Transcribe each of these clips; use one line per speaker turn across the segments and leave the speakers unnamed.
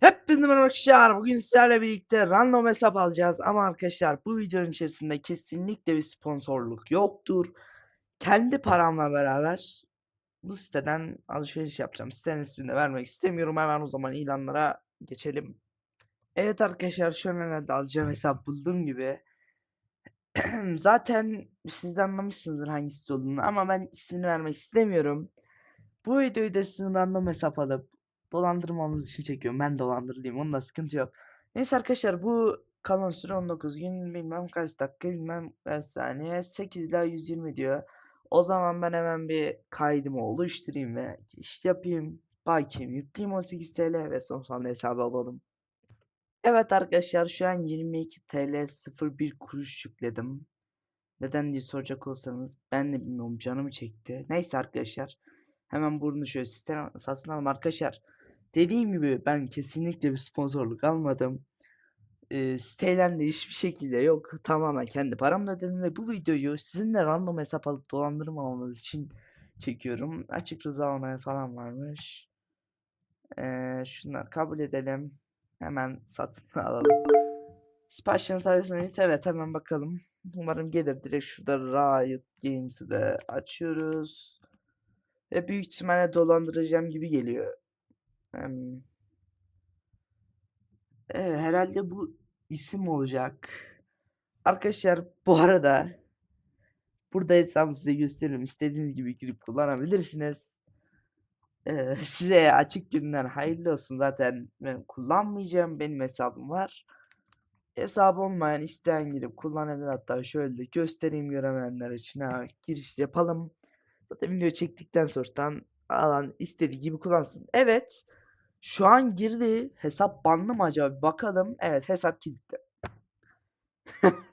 Hepinize merhaba arkadaşlar. Bugün sizlerle birlikte random hesap alacağız. Ama arkadaşlar bu videonun içerisinde kesinlikle bir sponsorluk yoktur. Kendi paramla beraber bu siteden alışveriş yapacağım. Sitenin ismini de vermek istemiyorum. Hemen o zaman ilanlara geçelim. Evet arkadaşlar an herhalde alacağım hesap bulduğum gibi. Zaten siz de anlamışsınızdır hangisi olduğunu ama ben ismini vermek istemiyorum. Bu videoyu da sizin random hesap alıp dolandırmamız için çekiyorum. Ben dolandırılayım. Onda sıkıntı yok. Neyse arkadaşlar bu kalan süre 19 gün bilmem kaç dakika bilmem kaç saniye 8 ila 120 diyor. O zaman ben hemen bir kaydımı oluşturayım ve giriş yapayım. Bakayım yükleyeyim 18 TL ve son saniye hesabı alalım. Evet arkadaşlar şu an 22 TL 01 kuruş yükledim. Neden diye soracak olsanız ben de bilmiyorum canımı çekti. Neyse arkadaşlar. Hemen bunu şöyle siteden satın alalım arkadaşlar. Dediğim gibi ben kesinlikle bir sponsorluk almadım. Ee, sitelerinde hiçbir şekilde yok. Tamamen kendi paramla ödedim ve bu videoyu sizinle random hesap alıp dolandırmamanız için çekiyorum. Açık rıza almaya falan varmış. Ee, şunları kabul edelim. Hemen satın alalım. Siparişlerin tarifini evet hemen bakalım. Umarım gelir. Direkt şurada Riot Games'i de açıyoruz. Ve büyük ihtimalle dolandıracağım gibi geliyor. Em, e, herhalde bu isim olacak. Arkadaşlar bu arada burada hesabı size gösteririm. İstediğiniz gibi girip kullanabilirsiniz. Ee, size açık günden hayırlı olsun. Zaten ben kullanmayacağım. Benim hesabım var. Hesabı olmayan isteyen girip kullanabilir. Hatta şöyle göstereyim göremeyenler için. Ha, giriş yapalım. Zaten video çektikten sonra alan istediği gibi kullansın. Evet. Şu an girdi. Hesap banlı mı acaba? Bakalım. Evet hesap kilitli.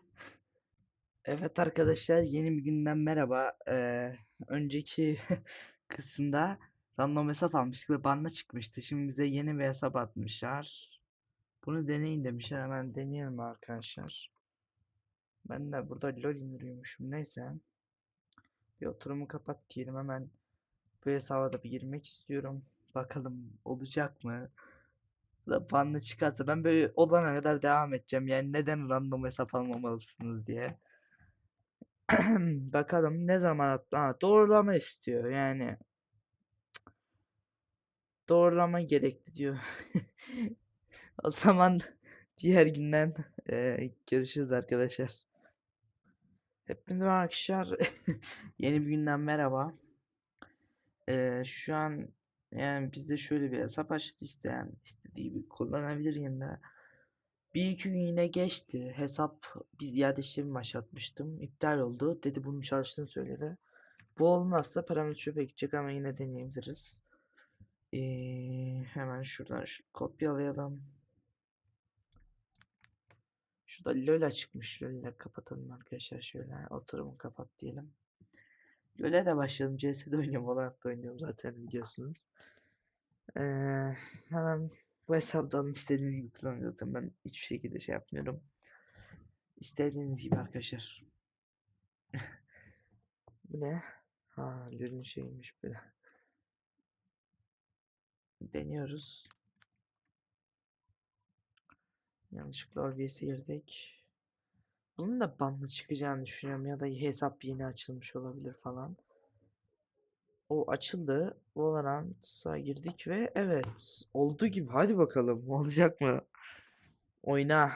Evet arkadaşlar yeni bir günden merhaba. Ee, önceki kısımda random hesap almıştık ve banla çıkmıştı. Şimdi bize yeni bir hesap atmışlar. Bunu deneyin demişler. Hemen deneyelim arkadaşlar. Ben de burada LoL indiriyormuşum. Neyse. Bir oturumu kapat diyelim hemen. Bu hesaba da bir girmek istiyorum. Bakalım olacak mı? Banlı çıkarsa ben böyle olana kadar devam edeceğim. Yani neden random hesap almamalısınız diye. Bakalım ne zaman at ha, doğrulama istiyor yani. Doğrulama gerekli diyor. O zaman diğer günden eee, görüşürüz arkadaşlar. Hepinize arkadaşlar. Yeni bir günden merhaba. Eee, şu an yani bizde şöyle bir hesap açtı isteyen istediği gibi kullanabilir yine. Bir iki gün yine geçti. Hesap biz iade işlemi başlatmıştım. İptal oldu. Dedi bunun çalıştığını söyledi. Bu olmazsa paramız çöpe gidecek ama yine deneyebiliriz. Ee, hemen şuradan şu kopyalayalım. Şurada LoL çıkmış. LoL'le kapatalım arkadaşlar şöyle. Oturumu kapat diyelim. LoL'e de başladım. CS'de oynuyorum. Valorant'ta oynuyorum zaten biliyorsunuz. Ee, hemen bu hesaptan istediğiniz gibi kullanın zaten. Ben hiçbir şekilde şey yapmıyorum. İstediğiniz gibi arkadaşlar. Bu ne? Ha LoL'ün şeymiş böyle. Deniyoruz. Yanlışlıkla OBS'e girdik. Bunun da banlı çıkacağını düşünüyorum ya da hesap yeni açılmış olabilir falan. O açıldı. Valorant'a girdik ve evet oldu gibi. Hadi bakalım olacak mı? Oyna.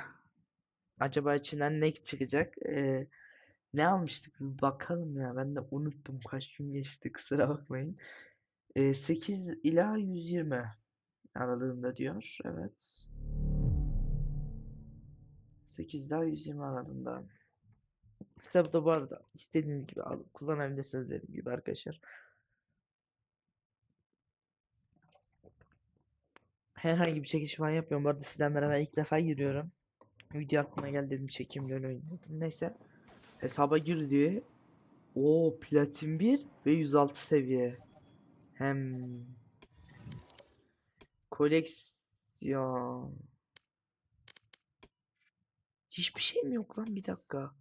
Acaba içinden ne çıkacak? Ee, ne almıştık bir bakalım ya. Ben de unuttum kaç gün geçti kusura bakmayın. Ee, 8 ila 120 aralığında diyor. Evet. 8 daha 120 aralığında. Kitabı da bu arada istediğiniz gibi alıp kullanabilirsiniz dediğim gibi arkadaşlar. Herhangi bir çekiş falan yapmıyorum. Bu arada sizden beraber ilk defa giriyorum. Video aklıma geldi dedim çekeyim LoL oynadım. Neyse. Hesaba girdi. O platin 1 ve 106 seviye. Hem koleksiyon. Hiçbir şey mi yok lan bir dakika.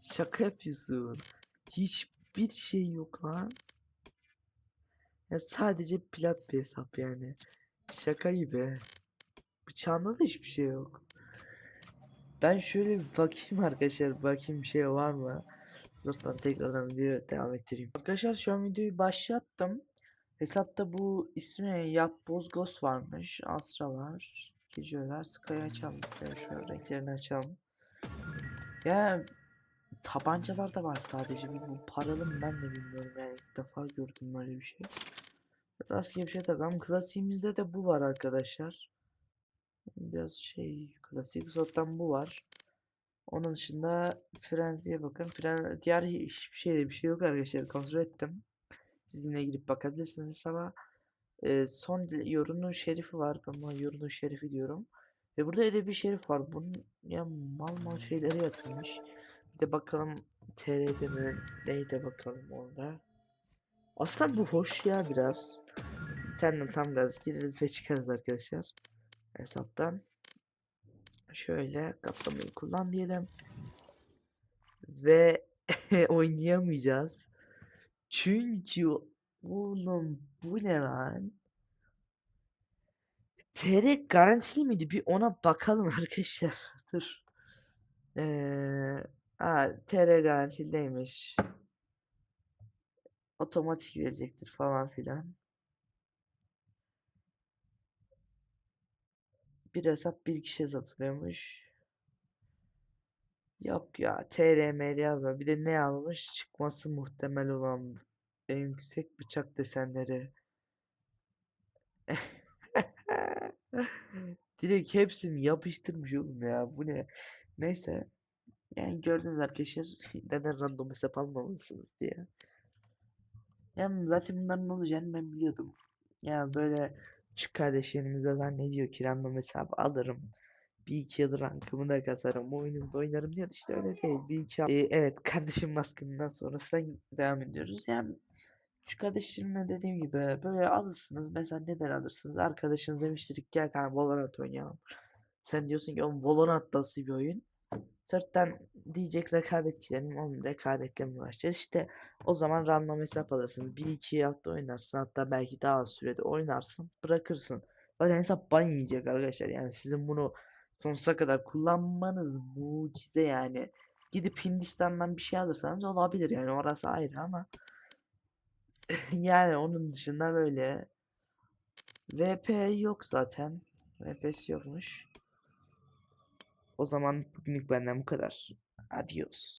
Şaka yapıyorsun. Hiçbir şey yok lan. Ya sadece plat bir hesap yani. Şaka gibi. bıçağında da hiçbir şey yok. Ben şöyle bir bakayım arkadaşlar. Bakayım bir şey var mı? Zaten tekrardan video devam ettireyim. Arkadaşlar şu an videoyu başlattım. Hesapta bu ismi Yap Bozgos varmış. Astra var. Kijo'lar. Sky'ı açalım. Şöyle şu renklerini açalım. Ya tabancalar da var sadece. Bu, paralı mı ben de bilmiyorum yani. ilk defa gördüm böyle bir şey. Rastgele bir şey takalım. Klasiğimizde de bu var arkadaşlar. Biraz şey klasik zaten bu var. Onun dışında frenziye bakın. Fren, diğer hiçbir şeyde bir şey yok arkadaşlar. Kontrol ettim. Sizinle girip bakabilirsiniz ama e, son yorunun şerifi var. Buna yorunun şerifi diyorum. Ve burada edebi şerif var. Bunun ya mal mal şeyleri yatırmış. Bir de bakalım TR'de mi neyde bakalım orada. Aslında bu hoş ya biraz. Kendim tam gaz gireriz ve çıkarız arkadaşlar. Hesaptan. Şöyle kaplamayı kullan diyelim. Ve oynayamayacağız. Çünkü oğlum bu ne lan? TR garantili miydi? Bir ona bakalım arkadaşlar. Dur. Ee, ha, TR garantiliymiş. Otomatik verecektir falan filan. Bir hesap bir kişiye satılıyormuş. Yok ya TRML yazma. Bir de ne almış? Çıkması muhtemel olan en yüksek bıçak desenleri. Direkt hepsini yapıştırmış oğlum ya. Bu ne? Neyse. Yani gördünüz arkadaşlar neden random hesap almamalısınız diye. Yani zaten bunların ne olacağını ben biliyordum. Yani böyle küçük kardeşlerimize zannediyor ki random hesap alırım. Bir iki yıl rankımı da kasarım. Oyunumda oynarım diyor. İşte öyle değil. Bir iki Ee, evet kardeşim baskınından sonrasında devam ediyoruz. Yani şu kardeşlerimle dediğim gibi böyle alırsınız. Mesela neden alırsınız? Arkadaşınız demiştir ki gel kanka Valorant oynayalım. Sen diyorsun ki oğlum Valorant nasıl bir oyun? Sörtten diyecek rekabet gidelim. Oğlum rekabetle mi uğraşacağız? İşte o zaman random hesap alırsın. 1-2 hafta oynarsın. Hatta belki daha az sürede oynarsın. Bırakırsın. Zaten hesap ban yiyecek arkadaşlar. Yani sizin bunu sonsuza kadar kullanmanız mucize yani. Gidip Hindistan'dan bir şey alırsanız olabilir yani orası ayrı ama yani onun dışında böyle VP yok zaten. VP'si yokmuş. O zaman bugünlük benden bu kadar. Adios.